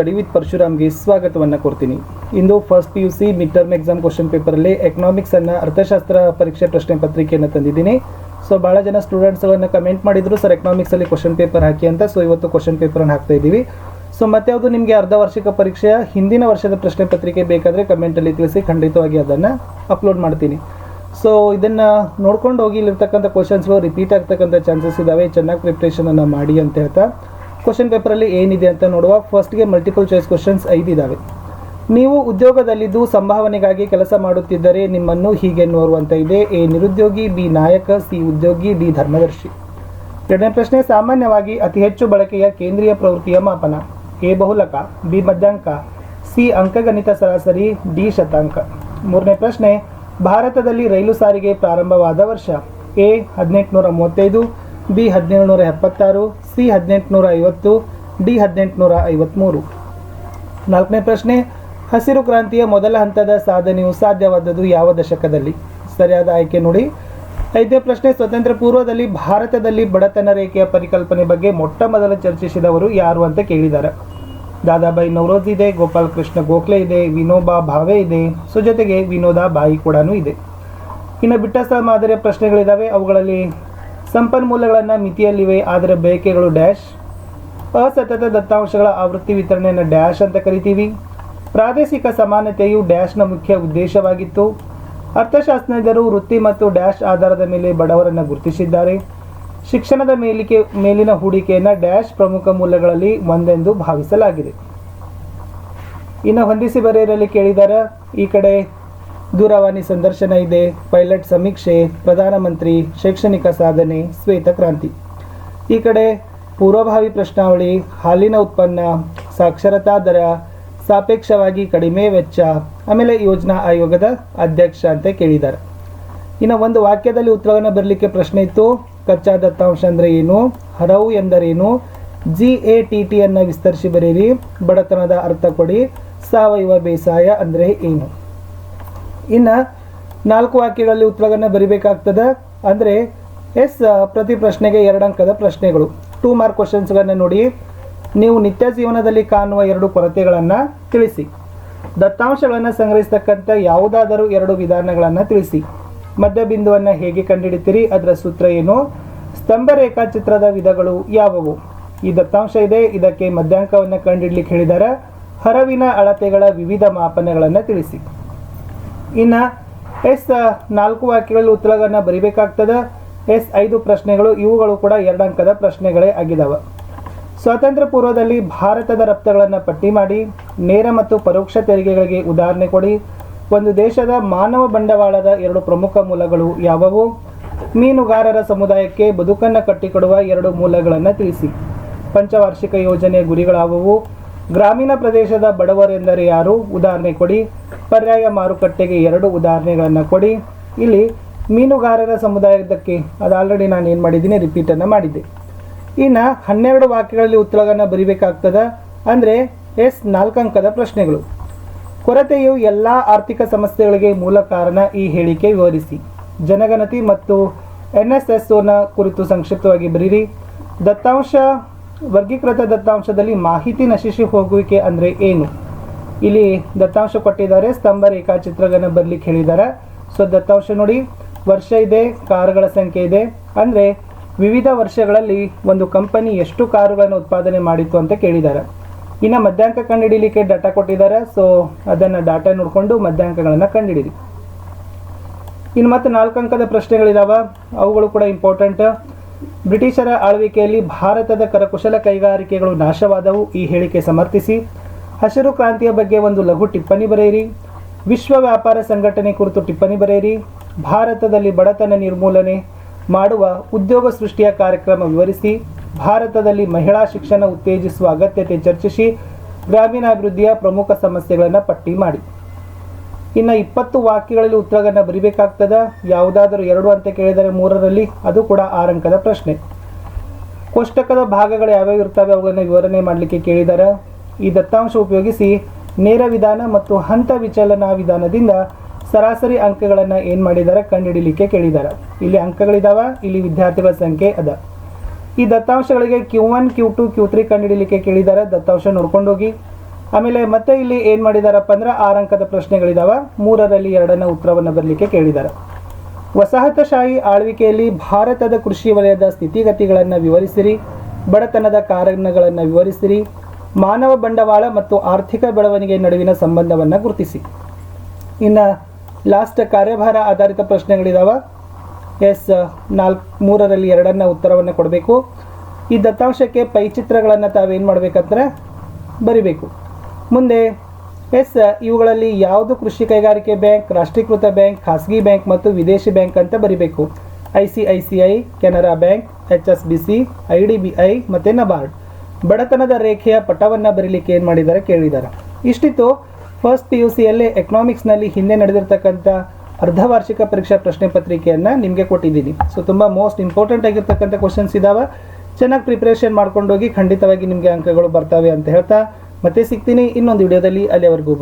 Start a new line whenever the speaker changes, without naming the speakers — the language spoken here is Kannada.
ಸ್ಟಡಿ ವಿತ್ ಪರಶುರಾಮ್ಗೆ ಸ್ವಾಗತವನ್ನು ಕೊಡ್ತೀನಿ ಇಂದು first P U C mid term exam question ಪೇಪರಲ್ಲಿ ಎಕನಾಮಿಕ್ಸ್ ಅನ್ನ ಅರ್ಥಶಾಸ್ತ್ರ ಪರೀಕ್ಷೆ ಪ್ರಶ್ನೆ ಪತ್ರಿಕೆಯನ್ನು ತಂದಿದ್ದೀನಿ ಸೊ ಭಾಳ ಜನ ಸ್ಟೂಡೆಂಟ್ಸ್ಗಳನ್ನು ಕಮೆಂಟ್ ಮಾಡಿದ್ರು ಸರ್ ಎಕನಾಮಿಕ್ಸಲ್ಲಿ ಕ್ವಶನ್ ಪೇಪರ್ ಹಾಕಿ ಅಂತ. ಸೊ ಇವತ್ತು ಕ್ವಶನ್ ಪೇಪರನ್ನು ಹಾಕ್ತಾ ಇದ್ದೀವಿ. ಸೊ ಮತ್ತೆ ಅದು ನಿಮಗೆ ಅರ್ಧ ವಾರ್ಷಿಕ ಪರೀಕ್ಷೆಯ ಹಿಂದಿನ ವರ್ಷದ ಪ್ರಶ್ನೆ ಪತ್ರಿಕೆ ಬೇಕಾದರೆ ಕಮೆಂಟಲ್ಲಿ ತಿಳಿಸಿ ಖಂಡಿತವಾಗಿ ಅದನ್ನು ಅಪ್ಲೋಡ್ ಮಾಡ್ತೀನಿ. ಸೊ ಇದನ್ನು ನೋಡ್ಕೊಂಡು ಹೋಗಿ ಇಲ್ಲಿರ್ತಕ್ಕಂಥ ಕ್ವಶನ್ಸ್ಗಳು ರಿಪೀಟ್ ಆಗ್ತಕ್ಕಂಥ ಚಾನ್ಸಸ್ ಇದ್ದಾವೆ ಚೆನ್ನಾಗಿ ಪ್ರಿಪ್ರೇಷನನ್ನು ಮಾಡಿ ಅಂತ ಹೇಳ್ತಾ. ಕ್ವಶನ್ ಪೇಪರಲ್ಲಿ ಏನಿದೆ ಅಂತ ನೋಡುವ. ಫಸ್ಟ್ಗೆ ಮಲ್ಟಿಪಲ್ ಚಾಯ್ಸ್ ಕ್ವಶನ್ಸ್ ಐದು ಇದ್ದಾವೆ ನೀವು ಉದ್ಯೋಗದಲ್ಲಿದ್ದು ಸಂಭಾವನೆಗಾಗಿ ಕೆಲಸ ಮಾಡುತ್ತಿದ್ದರೆ ನಿಮ್ಮನ್ನು ಹೀಗೆ ನೋರುವಂತ ಇದೆ. ಎ ನಿರುದ್ಯೋಗಿ, ಬಿ ನಾಯಕ, ಸಿ ಉದ್ಯೋಗಿ, ಡಿ ಧರ್ಮದರ್ಶಿ. ಎರಡನೇ ಪ್ರಶ್ನೆ, ಸಾಮಾನ್ಯವಾಗಿ ಅತಿ ಹೆಚ್ಚು ಬಳಕೆಯ ಕೇಂದ್ರೀಯ ಪ್ರವೃತ್ತಿಯ ಮಾಪನ. ಎ ಬಹುಲಕ, ಬಿ ಮಧ್ಯಾಂಕ, ಸಿ ಅಂಕಗಣಿತ ಸರಾಸರಿ, ಡಿ ಶತಾಂಕ. ಮೂರನೇ ಪ್ರಶ್ನೆ, ಭಾರತದಲ್ಲಿ ರೈಲು ಸಾರಿಗೆ ಪ್ರಾರಂಭವಾದ ವರ್ಷ. ಎ ಹದಿನೆಂಟುನೂರ ಮೂವತ್ತೈದು, ಬಿ ಹದಿನೇಳುನೂರ ಎಪ್ಪತ್ತಾರು ಸಿ ಹದಿನೆಂಟುನೂರ ಐವತ್ತು ಡಿ ಹದಿನೆಂಟುನೂರ ಐವತ್ತ್ಮೂರು ನಾಲ್ಕನೇ ಪ್ರಶ್ನೆ, ಹಸಿರು ಕ್ರಾಂತಿಯ ಮೊದಲ ಹಂತದ ಸಾಧನೆಯು ಸಾಧ್ಯವಾದದ್ದು ಯಾವ ದಶಕದಲ್ಲಿ? ಸರಿಯಾದ ಆಯ್ಕೆ ನೋಡಿ. ಐದನೇ ಪ್ರಶ್ನೆ, ಸ್ವತಂತ್ರ ಪೂರ್ವದಲ್ಲಿ ಭಾರತದಲ್ಲಿ ಬಡತನ ರೇಖೆಯ ಪರಿಕಲ್ಪನೆ ಬಗ್ಗೆ ಮೊಟ್ಟ ಮೊದಲು ಚರ್ಚಿಸಿದವರು ಯಾರು ಅಂತ ಕೇಳಿದ್ದಾರೆ ದಾದಾಬಾಯಿ ನವರೋಜ್ ಇದೆ ಗೋಪಾಲ್ ಕೃಷ್ಣ ಗೋಖಲೆ ಇದೆ, ವಿನೋಬಾ ಭಾವೆ ಇದೆ, ಸೊ ಜೊತೆಗೆ ವಿನೋದ ಬಾಯಿ ಕೂಡ ಇದೆ. ಇನ್ನು ಬಿಟ್ಟ ಸ್ಥಳ ಮಾದರಿಯ ಪ್ರಶ್ನೆಗಳಿದ್ದಾವೆ ಅವುಗಳಲ್ಲಿ ಸಂಪನ್ಮೂಲಗಳನ್ನು ಮಿತಿಯಲ್ಲಿವೆ, ಆದರೆ ಬೇಕೆಗಳು ಡ್ಯಾಶ್. ಅಸತತ ದತ್ತಾಂಶಗಳ ಆವೃತ್ತಿ ವಿತರಣೆಯನ್ನು ಡ್ಯಾಶ್ ಅಂತ ಕರಿತೀವಿ. ಪ್ರಾದೇಶಿಕ ಸಮಾನತೆಯು ಡ್ಯಾಶ್ನ ಮುಖ್ಯ ಉದ್ದೇಶವಾಗಿತ್ತು. ಅರ್ಥಶಾಸ್ತ್ರಜ್ಞರು ವೃತ್ತಿ ಮತ್ತು ಡ್ಯಾಶ್ ಆಧಾರದ ಮೇಲೆ ಬಡವರನ್ನು ಗುರುತಿಸಿದ್ದಾರೆ. ಶಿಕ್ಷಣದ ಮೇಲಿಕೆ, ಮೇಲಿನ ಹೂಡಿಕೆಯನ್ನು ಡ್ಯಾಶ್ ಪ್ರಮುಖ ಮೂಲಗಳಲ್ಲಿ ಒಂದೆಂದು ಭಾವಿಸಲಾಗಿದೆ. ಇನ್ನು ಹೊಂದಿಸಿ ಬರೆಯರಲ್ಲಿ ಕೇಳಿದ್ದಾರೆ ಈ ಕಡೆ ದೂರವಾಣಿ ಸಂದರ್ಶನ ಇದೆ. ಪೈಲಟ್ ಸಮೀಕ್ಷೆ, ಪ್ರಧಾನಮಂತ್ರಿ ಶೈಕ್ಷಣಿಕ ಸಾಧನೆ ಶ್ವೇತಕ್ರಾಂತಿ ಈ ಕಡೆ ಪೂರ್ವಭಾವಿ ಪ್ರಶ್ನಾವಳಿ, ಹಾಲಿನ ಉತ್ಪನ್ನ, ಸಾಕ್ಷರತಾ ದರ, ಸಾಪೇಕ್ಷವಾಗಿ ಕಡಿಮೆ ವೆಚ್ಚ, ಆಮೇಲೆ ಯೋಜನಾ ಆಯೋಗದ ಅಧ್ಯಕ್ಷ ಅಂತ ಕೇಳಿದ್ದಾರೆ. ಇನ್ನು ಒಂದು ವಾಕ್ಯದಲ್ಲಿ ಉತ್ತರವನ್ನು ಬರಲಿಕ್ಕೆ ಪ್ರಶ್ನೆ ಇತ್ತು. ಕಚ್ಚಾ ದತ್ತಾಂಶ ಅಂದರೆ ಏನು? ಹರವು ಎಂದರೇನು? ಜಿ ಎ ಟಿ ಟಿಯನ್ನು ವಿಸ್ತರಿಸಿ ಬರೀರಿ. ಬಡತನದ ಅರ್ಥ ಕೊಡಿ. ಸಾವಯವ ಬೇಸಾಯ ಅಂದರೆ ಏನು? ಇನ್ನು ನಾಲ್ಕು ವಾಕ್ಯಗಳಲ್ಲಿ ಉತ್ತರಗಳನ್ನು ಬರಿಬೇಕಾಗ್ತದೆ. ಅಂದರೆ ಎಸ್ ಪ್ರತಿ ಪ್ರಶ್ನೆಗೆ ಎರಡು ಅಂಕದ ಪ್ರಶ್ನೆಗಳು. ಟೂ ಮಾರ್ಕ್ ಕ್ವಶನ್ಸ್ಗಳನ್ನು ನೋಡಿ. ನೀವು ನಿತ್ಯ ಜೀವನದಲ್ಲಿ ಕಾಣುವ ಎರಡು ಕೊರತೆಗಳನ್ನು ತಿಳಿಸಿ. ದತ್ತಾಂಶಗಳನ್ನು ಸಂಗ್ರಹಿಸ್ತಕ್ಕಂಥ ಯಾವುದಾದರೂ ಎರಡು ವಿಧಾನಗಳನ್ನು ತಿಳಿಸಿ. ಮಧ್ಯಬಿಂದುವನ್ನು ಹೇಗೆ ಕಂಡುಹಿಡಿತೀರಿ? ಅದರ ಸೂತ್ರ ಏನು? ಸ್ತಂಭ ರೇಖಾಚಿತ್ರದ ವಿಧಗಳು ಯಾವುವು? ಈ ದತ್ತಾಂಶ ಇದೆ. ಇದಕ್ಕೆ ಮಧ್ಯಾಂಕವನ್ನು ಕಂಡುಹಿಡಲಿಕ್ಕೆ ಹೇಳಿದ್ದಾರೆ ಹರವಿನ ಅಳತೆಗಳ ವಿವಿಧ ಮಾಪನಗಳನ್ನು ತಿಳಿಸಿ. ಇನ್ನು ಎಸ್ ನಾಲ್ಕು ವಾಕ್ಯಗಳಲ್ಲಿ ಉತ್ತರಗಳನ್ನು ಬರಿಬೇಕಾಗ್ತದೆ. ಎಸ್ ಐದು ಪ್ರಶ್ನೆಗಳು, ಇವುಗಳು ಕೂಡ ಎರಡು ಅಂಕದ ಪ್ರಶ್ನೆಗಳೇ ಆಗಿದ್ದಾವೆ ಸ್ವಾತಂತ್ರ್ಯ ಪೂರ್ವದಲ್ಲಿ ಭಾರತದ ರಫ್ತುಗಳನ್ನು ಪಟ್ಟಿ ಮಾಡಿ, ನೇರ ಮತ್ತು ಪರೋಕ್ಷ ತೆರಿಗೆಗಳಿಗೆ ಉದಾಹರಣೆ ಕೊಡಿ. ಒಂದು ದೇಶದ ಮಾನವ ಬಂಡವಾಳದ ಎರಡು ಪ್ರಮುಖ ಮೂಲಗಳು ಯಾವುವು? ಮೀನುಗಾರರ ಸಮುದಾಯಕ್ಕೆ ಬದುಕನ್ನು ಕಟ್ಟಿಕೊಡುವ ಎರಡು ಮೂಲಗಳನ್ನು ತಿಳಿಸಿ. ಪಂಚವಾರ್ಷಿಕ ಯೋಜನೆಯ ಗುರಿಗಳಾವುವು? ಗ್ರಾಮೀಣ ಪ್ರದೇಶದ ಬಡವರೆಂದರೆ ಯಾರು? ಉದಾಹರಣೆ ಕೊಡಿ. ಪರ್ಯಾಯ ಮಾರುಕಟ್ಟೆಗೆ ಎರಡು ಉದಾಹರಣೆಗಳನ್ನು ಕೊಡಿ. ಇಲ್ಲಿ ಮೀನುಗಾರರ ಸಮುದಾಯದಕ್ಕೆ ಅದು ಆಲ್ರೆಡಿ ನಾನು ಏನು ಮಾಡಿದ್ದೀನಿ? ರಿಪೀಟನ್ನು ಮಾಡಿದ್ದೆ. ಇನ್ನು ಹನ್ನೆರಡು ವಾಕ್ಯಗಳಲ್ಲಿ ಉತ್ತರಗಳನ್ನು ಬರಿಬೇಕಾಗ್ತದೆ? ಅಂದರೆ ಎಸ್ ನಾಲ್ಕಂಕದ ಪ್ರಶ್ನೆಗಳು. ಕೊರತೆಯು ಎಲ್ಲ ಆರ್ಥಿಕ ಸಮಸ್ಯೆಗಳಿಗೆ ಮೂಲ ಕಾರಣ ಈ ಹೇಳಿಕೆ ವಿವರಿಸಿ. ಜನಗಣತಿ ಮತ್ತು ಎನ್ ಎಸ್ ಎಸ್ ಒನ ಕುರಿತು ಸಂಕ್ಷಿಪ್ತವಾಗಿ ಬರೀರಿ. ದತ್ತಾಂಶ ವರ್ಗೀಕೃತ ದತ್ತಾಂಶದಲ್ಲಿ ಮಾಹಿತಿ ನಶಿಸಿ ಹೋಗುವಿಕೆ ಅಂದರೆ ಏನು? ಇಲ್ಲಿ ದತ್ತಾಂಶ ಕೊಟ್ಟಿದ್ದಾರೆ, ಸ್ತಂಭ ರೇಖಾಚಿತ್ರಗಳನ್ನು ಬರಲಿಕ್ಕೆ ಹೇಳಿದ್ದಾರೆ. ಸೊ, ದತ್ತಾಂಶ ನೋಡಿ, ವರ್ಷ ಇದೆ, ಕಾರುಗಳ ಸಂಖ್ಯೆ ಇದೆ. ಅಂದರೆ, ವಿವಿಧ ವರ್ಷಗಳಲ್ಲಿ ಒಂದು ಕಂಪನಿ ಎಷ್ಟು ಕಾರುಗಳನ್ನು ಉತ್ಪಾದನೆ ಮಾಡಿತ್ತು ಅಂತ ಕೇಳಿದ್ದಾರೆ. ಇನ್ನು ಮಧ್ಯಾಂಕ ಕಂಡುಹಿಡಿಯಲಿಕ್ಕೆ ಡಾಟಾ ಕೊಟ್ಟಿದ್ದಾರೆ, ಸೊ, ಅದನ್ನು ಡಾಟಾ ನೋಡಿಕೊಂಡು ಮಧ್ಯಾಂಕಗಳನ್ನು ಕಂಡುಹಿಡಿದಿ ಇನ್ನು ಮತ್ತೆ ನಾಲ್ಕು ಅಂಕದ ಪ್ರಶ್ನೆಗಳಿದಾವೆ. ಅವುಗಳು ಕೂಡ ಇಂಪಾರ್ಟೆಂಟ್ ಬ್ರಿಟಿಷರ ಆಳ್ವಿಕೆಯಲ್ಲಿ ಭಾರತದ ಕರಕುಶಲ ಕೈಗಾರಿಕೆಗಳು ನಾಶವಾದವು, ಈ ಹೇಳಿಕೆ ಸಮರ್ಥಿಸಿ. ಹಸಿರು ಕ್ರಾಂತಿಯ ಬಗ್ಗೆ ಒಂದು ಲಘು ಟಿಪ್ಪಣಿ ಬರೆಯಿರಿ. ವಿಶ್ವ ವ್ಯಾಪಾರ ಸಂಘಟನೆ ಕುರಿತು ಟಿಪ್ಪಣಿ ಬರೆಯಿರಿ. ಭಾರತದಲ್ಲಿ ಬಡತನ ನಿರ್ಮೂಲನೆ ಮಾಡುವ ಉದ್ಯೋಗ ಸೃಷ್ಟಿಯ ಕಾರ್ಯಕ್ರಮ ವಿವರಿಸಿ. ಭಾರತದಲ್ಲಿ ಮಹಿಳಾ ಶಿಕ್ಷಣ ಉತ್ತೇಜಿಸುವ ಅಗತ್ಯತೆ ಚರ್ಚಿಸಿ. ಗ್ರಾಮೀಣಾಭಿವೃದ್ಧಿಯ ಪ್ರಮುಖ ಸಮಸ್ಯೆಗಳನ್ನು ಪಟ್ಟಿ ಮಾಡಿ. ಇನ್ನು ಇಪ್ಪತ್ತು ವಾಕ್ಯಗಳಲ್ಲಿ ಉತ್ತರಗಳನ್ನು ಬರಿಬೇಕಾಗ್ತದ? ಯಾವುದಾದರೂ ಎರಡು ಅಂತ ಕೇಳಿದರೆ ಮೂರರಲ್ಲಿ ಅದು ಕೂಡ ಆರಂಕದ ಪ್ರಶ್ನೆ. ಕೋಷ್ಟಕದ ಭಾಗಗಳು ಯಾವ್ಯಾವ ಇರ್ತವೆ ಅವುಗಳನ್ನು ವಿವರಣೆ ಮಾಡಲಿಕ್ಕೆ ಕೇಳಿದ್ದಾರೆ ಈ ದತ್ತಾಂಶ ಉಪಯೋಗಿಸಿ ನೇರ ವಿಧಾನ ಮತ್ತು ಹಂತ ವಿಚಲನಾ ವಿಧಾನದಿಂದ ಸರಾಸರಿ ಅಂಕಗಳನ್ನು ಏನು ಮಾಡಿದ್ದಾರೆ ಕಂಡುಹಿಡಿಲಿಕ್ಕೆ ಕೇಳಿದ್ದಾರೆ ಇಲ್ಲಿ ಅಂಕಗಳಿದಾವ, ಇಲ್ಲಿ ವಿದ್ಯಾರ್ಥಿಗಳ ಸಂಖ್ಯೆ ಅದ. ಈ ದತ್ತಾಂಶಗಳಿಗೆ Q one, Q two, Q three ಕಂಡುಹಿಡಿಲಿಕ್ಕೆ ಕೇಳಿದ್ದಾರೆ ದತ್ತಾಂಶ ನೋಡ್ಕೊಂಡು ಹೋಗಿ ಆಮೇಲೆ ಮತ್ತೆ ಇಲ್ಲಿ ಏನು ಮಾಡಿದಾರಪ್ಪ ಅಂದ್ರೆ ಆರು ಅಂಕದ ಪ್ರಶ್ನೆಗಳಿದಾವ. ಮೂರರಲ್ಲಿ ಎರಡನ್ನ ಉತ್ತರವನ್ನು ಬರಲಿಕ್ಕೆ ಕೇಳಿದ್ದಾರೆ ವಸಾಹತಶಾಹಿ ಆಳ್ವಿಕೆಯಲ್ಲಿ ಭಾರತದ ಕೃಷಿ ವಲಯದ ಸ್ಥಿತಿಗತಿಗಳನ್ನು ವಿವರಿಸಿರಿ, ಬಡತನದ ಕಾರಣಗಳನ್ನು ವಿವರಿಸಿರಿ, ಮಾನವ ಬಂಡವಾಳ ಮತ್ತು ಆರ್ಥಿಕ ಬೆಳವಣಿಗೆ ನಡುವಿನ ಸಂಬಂಧವನ್ನು ಗುರುತಿಸಿ. ಇನ್ನು ಲಾಸ್ಟ್ ಕಾರ್ಯಭಾರ ಆಧಾರಿತ ಪ್ರಶ್ನೆಗಳಿದಾವ. ಎಸ್, ನಾಲ್ಕು, ಮೂರರಲ್ಲಿ ಎರಡನ್ನ ಉತ್ತರವನ್ನು ಕೊಡಬೇಕು. ಈ ದತ್ತಾಂಶಕ್ಕೆ ಪೈಚಿತ್ರಗಳನ್ನು ತಾವೇನು ಮಾಡಬೇಕಂದ್ರೆ ಬರಿಬೇಕು. ಮುಂದೆ, ಎಸ್, ಇವುಗಳಲ್ಲಿ ಯಾವುದು ಕೃಷಿ ಕೈಗಾರಿಕೆ ಬ್ಯಾಂಕ್, ರಾಷ್ಟ್ರೀಕೃತ ಬ್ಯಾಂಕ್, ಖಾಸಗಿ ಬ್ಯಾಂಕ್ ಮತ್ತು ವಿದೇಶಿ ಬ್ಯಾಂಕ್ ಅಂತ ಬರಿಬೇಕು. I C I C I, Canara bank, H S B C, I D B I ಮತ್ತು ನಬಾರ್ಡ್. ಬಡತನದ ರೇಖೆಯ ಪಟವನ್ನು ಬರೀಲಿಕ್ಕೆ ಏನು ಮಾಡಿದ್ದಾರೆ ಕೇಳಿದ್ದಾರೆ ಇಷ್ಟಿತ್ತು. ಫಸ್ಟ್ ಪಿ ಯು ಸಿಯಲ್ಲೇ ಎಕನಾಮಿಕ್ಸ್ನಲ್ಲಿ ಹಿಂದೆ ನಡೆದಿರ್ತಕ್ಕಂಥ ಅರ್ಧವಾರ್ಷಿಕ ಪರೀಕ್ಷಾ ಪ್ರಶ್ನೆ ಪತ್ರಿಕೆಯನ್ನು ನಿಮಗೆ ಕೊಟ್ಟಿದ್ದೀನಿ. ಸೊ ತುಂಬ ಮೋಸ್ಟ್ ಇಂಪಾರ್ಟೆಂಟ್ ಆಗಿರ್ತಕ್ಕಂಥ ಕ್ವಶನ್ಸ್ ಇದ್ದಾವೆ ಚೆನ್ನಾಗಿ ಪ್ರಿಪ್ರೇಷನ್ ಮಾಡ್ಕೊಂಡೋಗಿ ಖಂಡಿತವಾಗಿ ನಿಮಗೆ ಅಂಕಗಳು ಬರ್ತವೆ ಅಂತ ಹೇಳ್ತಾ ಮತ್ತೆ ಸಿಗ್ತೀನಿ ಇನ್ನೊಂದು ವಿಡಿಯೋದಲ್ಲಿ. ಅಲ್ಲಿವರೆಗೂ